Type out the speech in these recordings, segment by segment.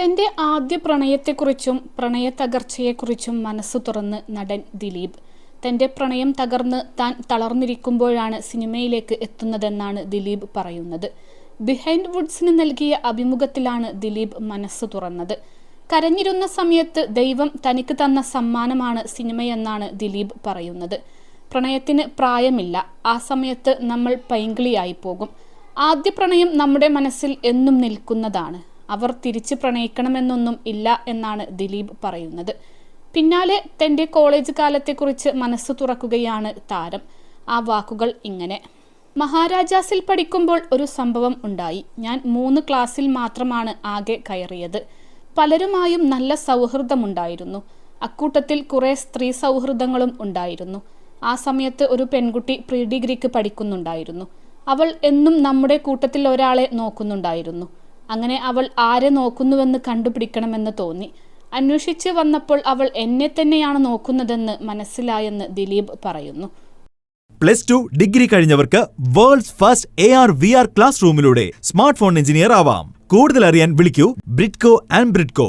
തന്റെ ആദ്യ പ്രണയത്തെക്കുറിച്ചും പ്രണയ തകർച്ചയെക്കുറിച്ചും മനസ്സ് തുറന്ന് നടൻ ദിലീപ്. തന്റെ പ്രണയം തകർന്ന് താൻ തളർന്നിരിക്കുമ്പോഴാണ് സിനിമയിലേക്ക് എത്തുന്നതെന്നാണ് ദിലീപ് പറയുന്നത്. ബിഹൈൻഡ് വുഡ്സിന് നൽകിയ അഭിമുഖത്തിലാണ് ദിലീപ് മനസ്സ് തുറന്നത്. കരഞ്ഞിരുന്ന സമയത്ത് ദൈവം തനിക്ക് തന്ന സമ്മാനമാണ് സിനിമയെന്നാണ് ദിലീപ് പറയുന്നത്. പ്രണയത്തിന് പ്രായമില്ല. ആ സമയത്ത് നമ്മൾ പൈങ്കിളിയായി പോകും. ആദ്യ പ്രണയം നമ്മുടെ മനസ്സിൽ എന്നും നിൽക്കുന്നതാണ്. അവർ തിരിച്ച് പ്രണയിക്കണമെന്നൊന്നും ഇല്ല എന്നാണ് ദിലീപ് പറയുന്നത്. പിന്നാലെ തന്റെ കോളേജ് കാലത്തെക്കുറിച്ച് മനസ്സ് തുറക്കുകയാണ് താരം. ആ വാക്കുകൾ ഇങ്ങനെ. മഹാരാജാസിൽ പഠിക്കുമ്പോൾ ഒരു സംഭവം ഉണ്ടായി. ഞാൻ മൂന്ന് ക്ലാസ്സിൽ മാത്രമാണ് ആകെ കയറിയത്. പലരുമായും നല്ല സൗഹൃദമുണ്ടായിരുന്നു. അക്കൂട്ടത്തിൽ കുറേ സ്ത്രീ സൗഹൃദങ്ങളും ഉണ്ടായിരുന്നു. ആ സമയത്ത് ഒരു പെൺകുട്ടി പ്രീ ഡിഗ്രിക്ക് പഠിക്കുന്നുണ്ടായിരുന്നു. അവൾ എന്നും നമ്മുടെ കൂട്ടത്തിൽ ഒരാളെ നോക്കുന്നുണ്ടായിരുന്നു. അങ്ങനെ അവൾ ആരെ നോക്കുന്നുവെന്ന് കണ്ടുപിടിക്കണമെന്ന് തോന്നി. അന്വേഷിച്ച് വന്നപ്പോൾ അവൾ എന്നെ തന്നെയാണ് നോക്കുന്നതെന്ന് മനസ്സിലായെന്ന് ദിലീപ് പറയുന്നു. Plus two degree കഴിഞ്ഞവർക്ക് world's first A R V R class റൂമിലൂടെ സ്മാർട്ട് ഫോൺ എഞ്ചിനീയർ ആവാം. കൂടുതൽ അറിയാൻ വിളിക്കൂ ബ്രിഡ്കോ ആൻഡ് ബ്രിഡ്കോ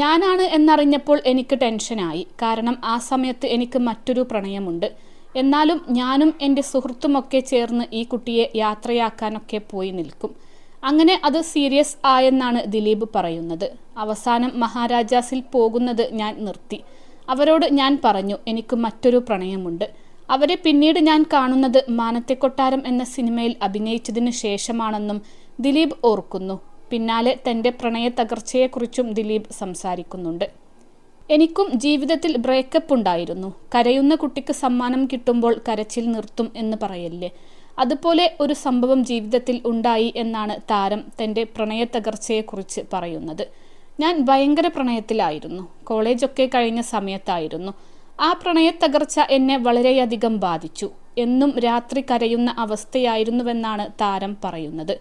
ഞാനാണ് എന്നറിഞ്ഞപ്പോൾ എനിക്ക് ടെൻഷനായി. കാരണം ആ സമയത്ത് എനിക്ക് മറ്റൊരു പ്രണയമുണ്ട്. എന്നാലും ഞാനും എന്റെ സുഹൃത്തുമൊക്കെ ചേർന്ന് ഈ കുട്ടിയെ യാത്രയാക്കാനൊക്കെ പോയി നിൽക്കും. അങ്ങനെ അത് സീരിയസ് ആയെന്നാണ് ദിലീപ് പറയുന്നത്. അവസാനം മഹാരാജാസിൽ പോകുന്നത് ഞാൻ നിർത്തി. അവരോട് ഞാൻ പറഞ്ഞു എനിക്ക് മറ്റൊരു പ്രണയമുണ്ട്. അവരെ പിന്നീട് ഞാൻ കാണുന്നത് മാനത്തെ കൊട്ടാരം എന്ന സിനിമയിൽ അഭിനയിച്ചതിന് ശേഷമാണെന്നും ദിലീപ് ഓർക്കുന്നു. പിന്നാലെ തന്റെ പ്രണയ തകർച്ചയെക്കുറിച്ചും ദിലീപ് സംസാരിക്കുന്നുണ്ട്. എനിക്കും ജീവിതത്തിൽ ബ്രേക്കപ്പ് ഉണ്ടായിരുന്നു. കരയുന്ന കുട്ടിക്ക് സമ്മാനം കിട്ടുമ്പോൾ കരച്ചിൽ നിർത്തും എന്ന് പറയല്ലേ? അതുപോലെ ഒരു സംഭവം ജീവിതത്തിൽ ഉണ്ടായി എന്നാണ് താരം തന്റെ പ്രണയ തകർച്ചയെക്കുറിച്ച് പറയുന്നത്. ഞാൻ ഭയങ്കര പ്രണയത്തിലായിരുന്നു. കോളേജൊക്കെ കഴിഞ്ഞ സമയത്തായിരുന്നു. ആ പ്രണയ തകർച്ച എന്നെ വളരെയധികം ബാധിച്ചു. എന്നും രാത്രി കരയുന്ന അവസ്ഥയായിരുന്നുവെന്നാണ് താരം പറയുന്നത്.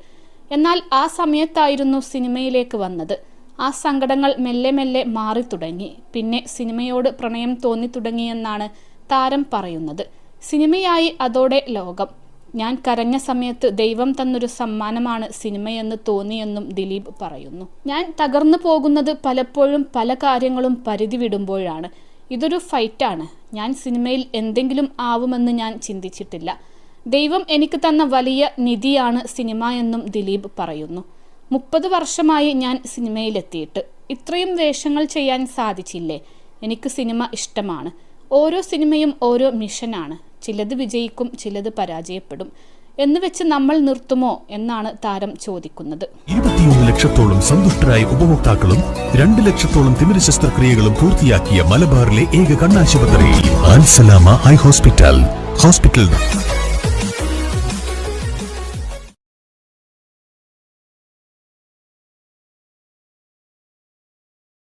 എന്നാൽ ആ സമയത്തായിരുന്നു സിനിമയിലേക്ക് വന്നത്. ആ സങ്കടങ്ങൾ മെല്ലെ മെല്ലെ മാറി തുടങ്ങി. പിന്നെ സിനിമയോട് പ്രണയം തോന്നി തുടങ്ങിയെന്നാണ് താരം പറയുന്നത്. സിനിമയായി അതോടെ ലോകം. ഞാൻ കരഞ്ഞ സമയത്ത് ദൈവം തന്നൊരു സമ്മാനമാണ് സിനിമയെന്ന് തോന്നിയെന്നും ദിലീപ് പറയുന്നു. ഞാൻ തകർന്നു പോകുന്നത് പലപ്പോഴും പല കാര്യങ്ങളും പരിധി വിടുമ്പോഴാണ്. ഇതൊരു ഫൈറ്റാണ്. ഞാൻ സിനിമയിൽ എന്തെങ്കിലും ആവുമെന്ന് ഞാൻ ചിന്തിച്ചിട്ടില്ല. ദൈവം എനിക്ക് തന്ന വലിയ നിധിയാണ് സിനിമ എന്നും ദിലീപ് പറയുന്നു. മുപ്പത് വർഷമായി ഞാൻ സിനിമയിലെത്തിയിട്ട്. ഇത്രയും വേഷങ്ങൾ ചെയ്യാൻ സാധിച്ചില്ലേ? എനിക്ക് സിനിമ ഇഷ്ടമാണ്. ഓരോ സിനിമയും ഓരോ മിഷനാണ്. ചിലത് വിജയിക്കും ചിലത് പരാജയപ്പെടും. എന്ന് വെച്ച് നമ്മൾ നിർത്തുമോ എന്നാണ് താരം ചോദിക്കുന്നത്. ഇരുപത്തിയൊന്ന് ലക്ഷത്തോളം സന്തുഷ്ടരായ ഉപഭോക്താക്കളും രണ്ട് ലക്ഷത്തോളം തിമിര ശസ്ത്രക്രിയകളും പൂർത്തിയാക്കിയ മലബാറിലെ ഏക കണ്ണാശുപത്രി ഐ ഹോസ്പിറ്റൽ. ഹോസ്പിറ്റൽ